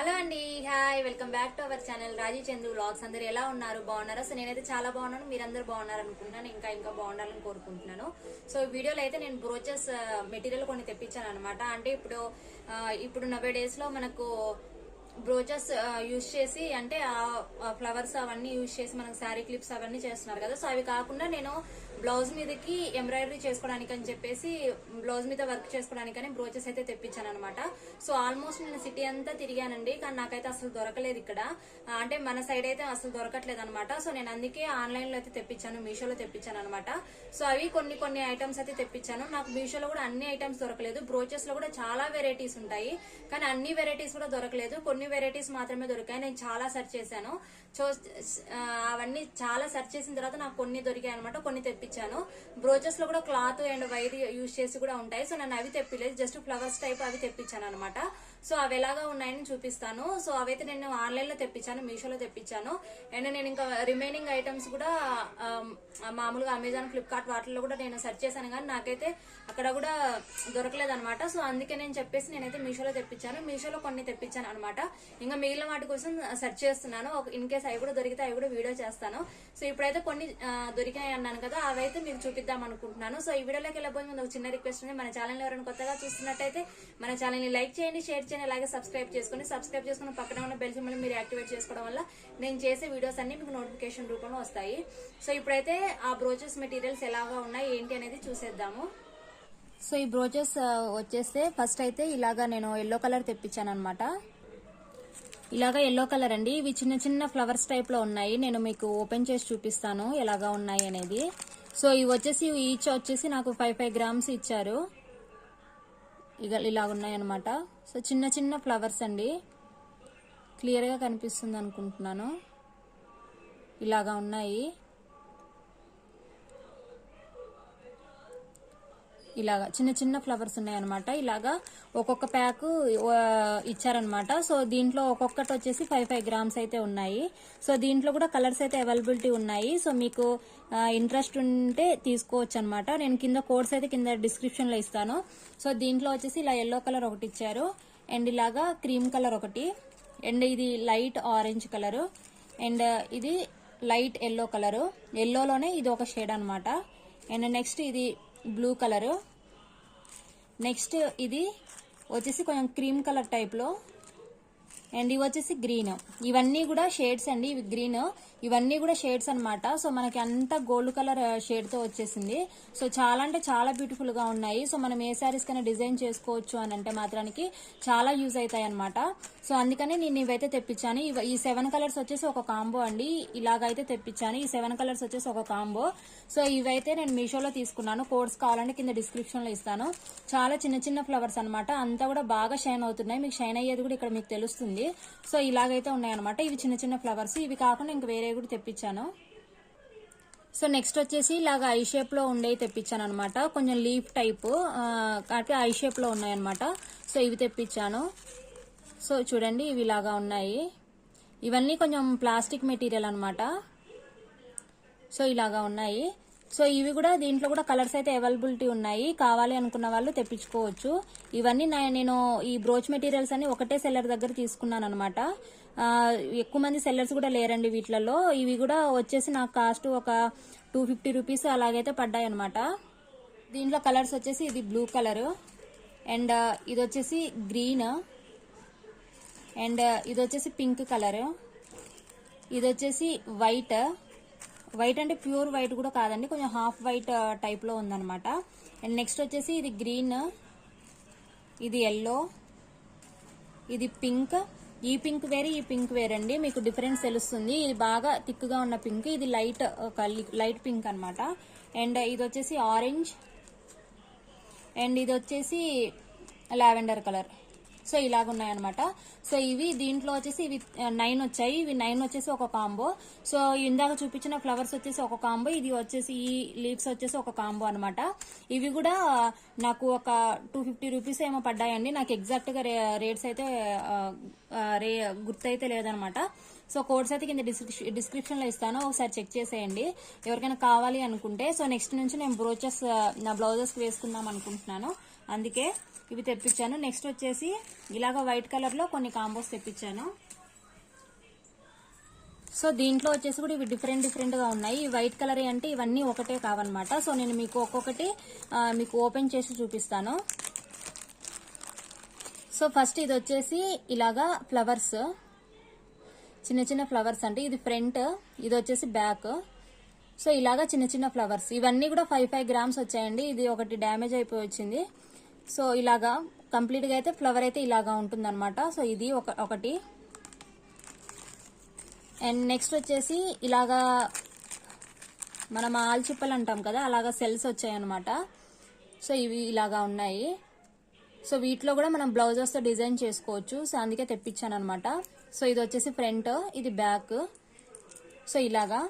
Hello అండి hi welcome back to our channel Raji Chandu vlogs. అందరు ఎలా ఉన్నారు? బాగున్నారా? సో నేనైతే చాలా బాగున్నాను. మీరందరూ బాగున్నారు అనుకుంటున్నాను. ఇంకా ఇంకా బాగుండాలని కోరుకుంటున్నాను. సో ఈ వీడియోలో అయితే నేను బ్రోచెస్ మెటీరియల్ కొన్ని తెప్పించాను అనమాట అంటే ఇప్పుడు ఇప్పుడు నవ్వే డేస్లో మనకు బ్రోచెస్ యూజ్ చేసి అంటే ఆ ఫ్లవర్స్ అవన్నీ యూజ్ చేసి మనకు శారీ క్లిప్స్ అవన్నీ చేస్తున్నారు కదా. సో అవి కాకుండా నేను బ్లౌజ్ మీదకి ఎంబ్రాయిడరీ చేసుకోవడానికి అని చెప్పేసి బ్లౌజ్ మీద వర్క్ చేసుకోవడానికని బ్రోచెస్ అయితే తెప్పించాను అనమాట సో ఆల్మోస్ట్ నేను సిటీ అంతా తిరిగానండి. కానీ నాకైతే అసలు దొరకలేదు ఇక్కడ. అంటే మన సైడ్ అయితే అసలు దొరకట్లేదు అనమాట సో నేను అందుకే ఆన్లైన్లో అయితే తెప్పించాను మీషోలో తెప్పించాను అనమాట సో అవి కొన్ని కొన్ని ఐటమ్స్ అయితే తెప్పించాను. నాకు మీషోలో కూడా అన్ని ఐటమ్స్ దొరకలేదు. బ్రోచెస్లో కూడా చాలా వెరైటీస్ ఉంటాయి. కానీ అన్ని వెరైటీస్ కూడా దొరకలేదు. కొన్ని వెరైటీస్ మాత్రమే దొరికాయి నేను చాలా సెర్చ్ చేశాను. చూ అవన్నీ చాలా సెర్చ్ చేసిన తర్వాత నాకు కొన్ని దొరికాయి అనమాట కొన్ని తెప్పించాను. బ్రోచెస్లో కూడా క్లాత్ అండ్ వైర్ యూజ్ చేసి కూడా ఉంటాయి. సో నేను అవి తెప్పిలేదు. జస్ట్ ఫ్లవర్స్ టైప్ అవి తెప్పించాను అనమాట సో అవి ఎలాగా ఉన్నాయని చూపిస్తాను. సో అవైతే నేను ఆన్లైన్లో తెప్పించాను మీషోలో తెప్పించాను. అండ్ నేను ఇంకా రిమైనింగ్ ఐటమ్స్ కూడా మామూలుగా అమెజాన్ ఫ్లిప్కార్ట్ వాటిల్లో కూడా నేను సెర్చ్ చేశాను. కానీ నాకైతే అక్కడ కూడా దొరకలేదు అనమాట సో అందుకే నేను చెప్పేసి నేనైతే మీషోలో తెప్పించాను. మీషోలో కొన్ని తెప్పించాను అనమాట ఇంకా మిగిలిన వాటి కోసం సెర్చ్ చేస్తున్నాను. ఇన్ కేస్ అవి కూడా దొరికితే అవి కూడా వీడియో చేస్తాను. సో ఇప్పుడైతే కొన్ని దొరికినాయి దొరికాయి అన్నాను కదా అవైతే మీకు చూపిద్దాం అనుకుంటున్నాను. సో ఈ వీడియోలోకి వెళ్ళబోయే ముందు ఒక చిన్న రిక్వెస్ట్ ఉంది. మన ఛానల్ ఎవరైనా కొత్తగా చూస్తున్నట్టయితే మన ఛానల్ని లైక్ చేయండి షేర్ చేయండి అలాగే సబ్స్క్రైబ్ చేసుకోండి సబ్స్క్రైబ్ చేసుకున్న పక్కన ఉన్న బెల్ సింబల్ మీరు యాక్టివేట్ చేసుకోవడం వల్ల నేను చేసే వీడియోస్ అన్ని మీకు నోటిఫికేషన్ రూపంలో వస్తాయి. సో ఇప్పుడైతే ఆ బ్రోచెస్ మెటీరియల్స్ ఎలాగా ఉన్నాయి ఏంటి అనేది చూసేద్దాము. సో ఈ బ్రోచెస్ వచ్చేస్తే ఫస్ట్ అయితే ఇలాగా నేను ఎల్లో కలర్ తెప్పించాను అనమాట ఇలాగా ఎల్లో కలర్ అండి. ఇవి చిన్న చిన్న ఫ్లవర్స్ టైప్లో ఉన్నాయి. నేను మీకు ఓపెన్ చేసి చూపిస్తాను ఎలాగా ఉన్నాయి అనేది. సో ఇవి వచ్చేసి ఈచ్ వచ్చేసి నాకు ఫైవ్ ఫైవ్ గ్రామ్స్ ఇచ్చారు. ఇక ఇలా ఉన్నాయన్నమాట. సో చిన్న చిన్న ఫ్లవర్స్ అండి. క్లియర్గా కనిపిస్తుంది అనుకుంటున్నాను. ఇలాగా ఉన్నాయి. ఇలాగా చిన్న చిన్న ఫ్లవర్స్ ఉన్నాయన్నమాట. ఇలాగా ఒక్కొక్క ప్యాక్ ఇచ్చారనమాట సో దీంట్లో ఒక్కొక్కటి వచ్చేసి ఫైవ్ ఫైవ్ గ్రామ్స్ అయితే ఉన్నాయి. సో దీంట్లో కూడా కలర్స్ అయితే అవైలబిలిటీ ఉన్నాయి. సో మీకు ఇంట్రెస్ట్ ఉంటే తీసుకోవచ్చు అనమాట నేను కింద కోడ్స్ అయితే కింద డిస్క్రిప్షన్లో ఇస్తాను. సో దీంట్లో వచ్చేసి ఇలా ఎల్లో కలర్ ఒకటి ఇచ్చారు. అండ్ ఇలాగా క్రీమ్ కలర్ ఒకటి. అండ్ ఇది లైట్ ఆరెంజ్ కలర్. అండ్ ఇది లైట్ ఎల్లో కలరు. ఎల్లోలోనే ఇది ఒక షేడ్ అనమాట అండ్ నెక్స్ట్ ఇది బ్లూ కలరు. నెక్స్ట్ ఇది వచ్చేసి కొంచెం క్రీమ్ కలర్ టైప్లో. అండ్ ఇవి వచ్చేసి గ్రీన్ ఇవన్నీ కూడా షేడ్స్ అండి. ఇవి గ్రీన్ ఇవన్నీ కూడా షేడ్స్ అనమాట సో మనకి అంతా గోల్డ్ కలర్ షేడ్తో వచ్చేసింది. సో చాలా అంటే చాలా బ్యూటిఫుల్గా ఉన్నాయి. సో మనం ఏ శారీస్ కన్నా డిజైన్ చేసుకోవచ్చు అని అంటే మాత్రానికి చాలా యూజ్ అవుతాయి అనమాట సో అందుకని నేను ఇవైతే తెప్పించాను. ఈ సెవెన్ కలర్స్ వచ్చేసి ఒక కాంబో అండి. ఇలాగైతే తెప్పించాను. ఈ సెవెన్ కలర్స్ వచ్చేసి ఒక కాంబో సో ఇవైతే నేను మీషోలో తీసుకున్నాను. కోడ్స్ కావాలంటే కింద డిస్క్రిప్షన్లో ఇస్తాను. చాలా చిన్న చిన్న ఫ్లవర్స్ అన్నమాట. అంతా కూడా బాగా షైన్ అవుతున్నాయి. మీకు షైన్ అయ్యేది కూడా ఇక్కడ మీకు తెలుస్తుంది. సో ఇలాగైతే ఉన్నాయన్నమాట. ఇవి చిన్న చిన్న ఫ్లవర్స్. ఇవి కాకుండా ఇంక వేరే కూడా తెప్పించాను. సో నెక్స్ట్ వచ్చేసి ఇలాగ ఐ షేప్లో ఉండేవి తెప్పించాను అనమాట కొంచెం లీఫ్ టైప్ కాబట్టి ఐ షేప్లో ఉన్నాయన్నమాట. సో ఇవి తెప్పించాను. సో చూడండి ఇవి ఇలాగా ఉన్నాయి. ఇవన్నీ కొంచెం ప్లాస్టిక్ మెటీరియల్ అనమాట సో ఇలాగా ఉన్నాయి. సో ఇవి కూడా దీంట్లో కూడా కలర్స్ అయితే అవైలబిలిటీ ఉన్నాయి. కావాలి అనుకున్న వాళ్ళు తెప్పించుకోవచ్చు. ఇవన్నీ నా- నేను ఈ బ్రోచ్ మెటీరియల్స్ అని ఒకటే సెల్లర్ దగ్గర తీసుకున్నాను అనమాట ఎక్కువ మంది సెల్లర్స్ కూడా లేరండి వీటిలలో. ఇవి కూడా వచ్చేసి నాకు కాస్ట్ ఒక టూ ఫిఫ్టీ రూపీస్ అలాగైతే పడ్డాయి అనమాట దీంట్లో కలర్స్ వచ్చేసి ఇది బ్లూ కలర్ అండ్ ఇది వచ్చేసి గ్రీన్ అండ్ ఇది వచ్చేసి పింక్ కలర్ ఇది వచ్చేసి వైట్ వైట్ అంటే ప్యూర్ వైట్ కూడా కాదండి. కొంచెం హాఫ్ వైట్ టైప్లో అండ్ నెక్స్ట్ వచ్చేసి ఇది గ్రీన్ ఇది ఎల్లో ఇది పింక్ ఈ పింక్ వేరే ఈ పింక్ వేరండి. అండి మీకు డిఫరెన్స్ తెలుస్తుంది. ఇది బాగా థిక్గా ఉన్న పింక్ ఇది లైట్ లైట్ పింక్ అనమాట అండ్ ఇది వచ్చేసి ఆరెంజ్ అండ్ ఇది వచ్చేసి లావెండర్ కలర్ సో ఇలాగ ఉన్నాయన్నమాట సో ఇవి దీంట్లో వచ్చేసి ఇవి నైన్ వచ్చాయి. ఇవి నైన్ వచ్చేసి ఒక కాంబో. సో ఇందాక చూపించిన ఫ్లవర్స్ వచ్చేసి ఒక కాంబో. ఇది వచ్చేసి ఈ లీవ్స్ వచ్చేసి ఒక కాంబో అనమాట ఇవి కూడా నాకు ఒక టూ ఫిఫ్టీ రూపీస్ ఏమో పడ్డాయండి. నాకు ఎగ్జాక్ట్గా రే- రేట్స్ అయితే రే గుర్తయితే లేదనమాట సో కోడ్స్ అయితే కింద డిస్క్రిప్షన్లో ఇస్తాను. ఒకసారి చెక్ చేసేయండి. ఎవరికైనా కావాలి అనుకుంటే. సో నెక్స్ట్ నుంచి నేను బ్రోచెస్ నా బ్లౌజెస్ వేసుకుందాం అనుకుంటున్నాను. అందుకే ఇవి తెప్పించాను. నెక్స్ట్ వచ్చేసి ఇలాగ వైట్ కలర్లో కొన్ని కాంబోస్ తెప్పించాను. సో దీంట్లో వచ్చేసి కూడా ఇవి డిఫరెంట్ డిఫరెంట్గా ఉన్నాయి. వైట్ కలర్ అంటే ఇవన్నీ ఒకటే కావన్నమాట. సో నేను మీకు ఒక్కొక్కటి మీకు ఓపెన్ చేసి చూపిస్తాను. సో ఫస్ట్ ఇది వచ్చేసి ఇలాగా ఫ్లవర్స్ చిన్న చిన్న ఫ్లవర్స్ అంటే ఇది ఫ్రంట్ ఇది వచ్చేసి బ్యాక్ సో ఇలాగా చిన్న చిన్న ఫ్లవర్స్ ఇవన్నీ కూడా ఫైవ్ ఫైవ్ గ్రామ్స్ వచ్చాయండి. ఇది ఒకటి డ్యామేజ్ అయిపోయి వచ్చింది. సో ఇలాగా కంప్లీట్గా అయితే ఫ్లవర్ అయితే ఇలాగా ఉంటుందన్నమాట. సో ఇది ఒక ఒకటి. అండ్ నెక్స్ట్ వచ్చేసి ఇలాగా మనం ఆల్చిప్పలు అంటాం కదా అలాగా సెల్స్ వచ్చాయన్నమాట. సో ఇవి ఇలాగా ఉన్నాయి. సో వీటిలో కూడా మనం బ్లౌజెస్తో డిజైన్ చేసుకోవచ్చు. సో అందుకే తెప్పించాను అనమాట సో ఇది వచ్చేసి ఫ్రంట్ ఇది బ్యాక్. సో ఇలాగా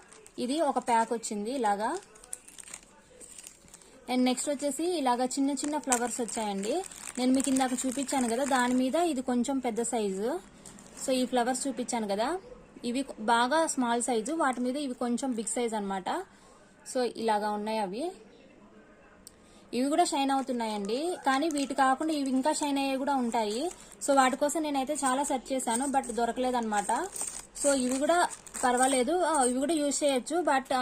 ఇది ఒక ప్యాక్ వచ్చింది ఇలాగా. అండ్ నెక్స్ట్ వచ్చేసి ఇలాగా చిన్న చిన్న ఫ్లవర్స్ వచ్చాయండి. నేను మీకు ఇందాక చూపించాను కదా దాని మీద ఇది కొంచెం పెద్ద సైజు. సో ఈ ఫ్లవర్స్ చూపించాను కదా. ఇవి బాగా స్మాల్ సైజు వాటి మీద ఇవి కొంచెం బిగ్ సైజ్ అనమాట సో ఇలాగా ఉన్నాయి అవి. ఇవి కూడా షైన్ అవుతున్నాయండి. కానీ వీటి కాకుండా ఇవి ఇంకా షైన్ అయ్యే కూడా ఉంటాయి. సో వాటి కోసం నేనైతే చాలా సెర్చ్ చేశాను బట్ దొరకలేదన్నమాట. సో ఇవి కూడా పర్వాలేదు. ఇవి కూడా యూజ్ చేయొచ్చు బట్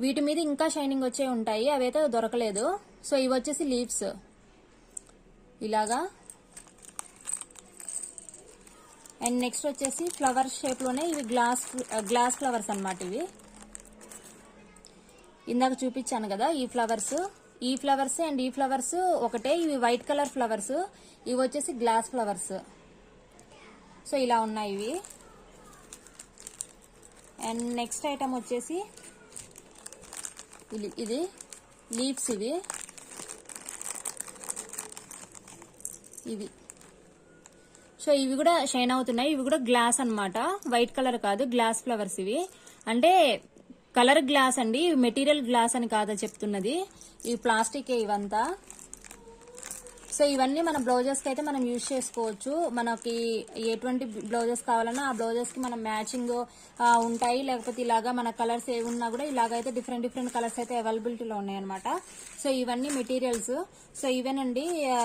వీటి మీద ఇంకా షైనింగ్ వచ్చే ఉంటాయి. అవైతే దొరకలేదు. సో ఇవి వచ్చేసి లీవ్స్. ఇలాగా. అండ్ నెక్స్ట్ వచ్చేసి ఫ్లవర్ షేప్లోనే ఇవి గ్లాస్ గ్లాస్ ఫ్లవర్స్ అనమాట ఇవి. ఇందాక చూపించాను కదా ఈ ఫ్లవర్స్. ఈ ఫ్లవర్స్ అండ్ ఈ ఫ్లవర్స్ ఒకటే. ఇవి వైట్ కలర్ ఫ్లవర్స్. ఇవి వచ్చేసి గ్లాస్ ఫ్లవర్స్. సో ఇలా ఉన్నాయి ఇవి. అండ్ నెక్స్ట్ ఐటమ్ వచ్చేసి ఇది- ఇది లీవ్స్ ఇవి. ఇవి. సో ఇవి కూడా షైన్ అవుతున్నాయి. ఇవి కూడా గ్లాస్ అనమాట వైట్ కలర్ కాదు గ్లాస్ ఫ్లవర్స్ ఇవి. అంటే కలర్ గ్లాస్ అండి మెటీరియల్ గ్లాస్ అని కాదా చెప్తున్నది. ఈ ప్లాస్టిక్ ఇవంతా. సో ఇవన్నీ మన బ్లౌజెస్కి అయితే మనం యూజ్ చేసుకోవచ్చు. మనకి ఎటువంటి బ్లౌజెస్ కావాలన్నా ఆ బ్లౌజెస్కి మనం మ్యాచింగ్ ఉంటాయి. లేకపోతే ఇలాగా మన కలర్స్ ఏ ఉన్నా కూడా ఇలాగైతే డిఫరెంట్ డిఫరెంట్ కలర్స్ అయితే అవైలబిలిటీలో ఉన్నాయి అనమాట సో ఇవన్నీ మెటీరియల్స్. సో ఇవేనండి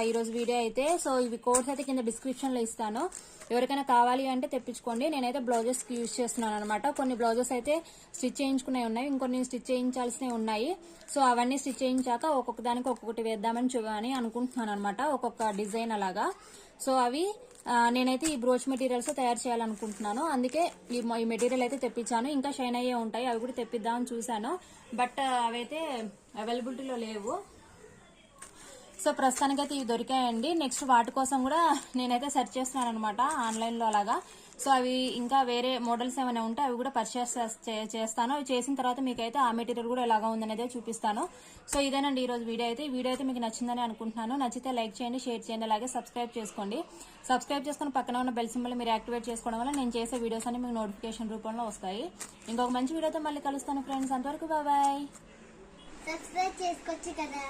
ఈరోజు వీడియో అయితే. సో ఇవి కోడ్స్ అయితే కింద డిస్క్రిప్షన్లో ఇస్తాను. ఎవరికైనా కావాలి అంటే తెప్పించుకోండి. నేనైతే బ్లౌజెస్కి యూజ్ చేస్తున్నాను అనమాట కొన్ని బ్లౌజెస్ అయితే స్టిచ్ చేయించుకునే ఉన్నాయి. ఇంకొన్ని స్టిచ్ చేయించాల్సినవి ఉన్నాయి. సో అవన్నీ స్టిచ్ చేయించాక ఒక్కొక్క దానికి ఒక్కొక్కటి వేద్దామని చూ అని అనుకుంటున్నాను అనమాట ఒక్కొక్క డిజైన్ అలాగా. సో అవి నేనైతే ఈ బ్రోచ్ మెటీరియల్స్ తయారు చేయాలనుకుంటున్నాను. అందుకే ఈ ఈ మెటీరియల్ అయితే తెప్పించాను. ఇంకా షైన్ అయ్యే ఉంటాయి. అవి కూడా తెప్పిద్దామని చూశాను. బట్ అవైతే అవైలబిలిటీలో లేవు. సో ప్రస్తుతానికైతే ఇవి దొరికాయండి. నెక్స్ట్ వాటి కోసం కూడా నేనైతే సెర్చ్ చేస్తున్నాను అనమాట ఆన్లైన్లో అలాగా. సో అవి ఇంకా వేరే మోడల్స్ ఏమైనా ఉంటే అవి కూడా పర్చేస్ చేస్తాను. అవి చేసిన తర్వాత మీకైతే ఆ మెటీరియల్ కూడా ఎలాగా ఉందనేది చూపిస్తాను. సో ఇదేనండి ఈ రోజు వీడియో అయితే. వీడియో అయితే మీకు నచ్చిందని అనుకుంటున్నాను. నచ్చితే లైక్ చేయండి షేర్ చేయండి అలాగే సబ్స్క్రైబ్ చేసుకోండి. సబ్స్క్రైబ్ చేసుకుని పక్కన ఉన్న బెల్ సింబల్ మీరు యాక్టివేట్ చేసుకోవడం వల్ల నేను చేసే వీడియోస్ అన్ని మీకు నోటిఫికేషన్ రూపంలో వస్తాయి. ఇంకొక మంచి వీడియోతో మళ్ళీ కలుస్తాను ఫ్రెండ్స్. అంతవరకు బాబాయ్ సబ్స్క్రైబ్ చేసుకోవచ్చు కదా.